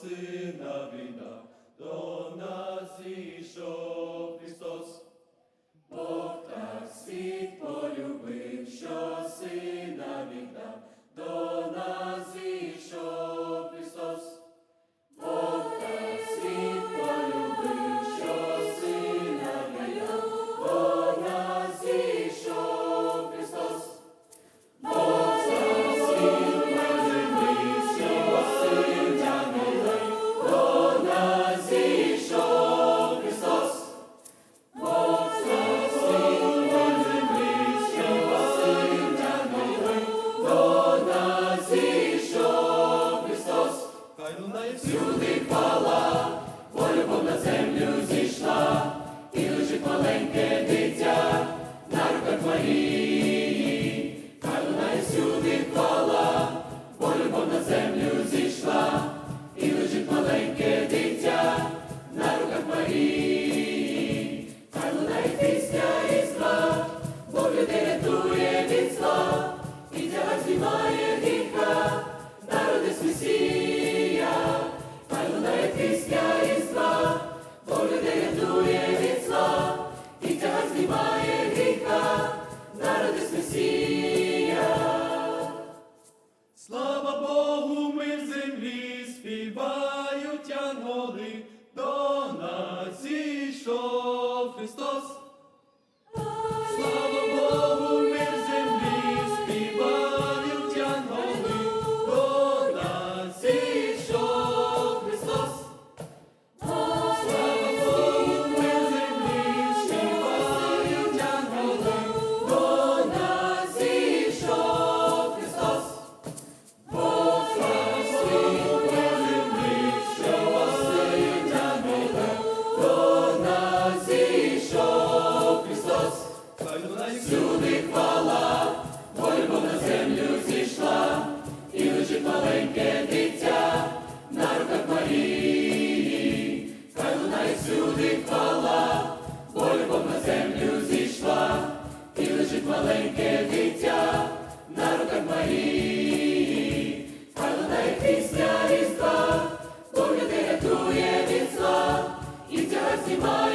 sinavinda. співає віка, народись Месія, хай лунає пісня різдва, бо людей рятує від зла, і тяга співає віка, народись Месія. Слава Богу, ми в землі співають ангели, до нас ішов Христос. Maxima.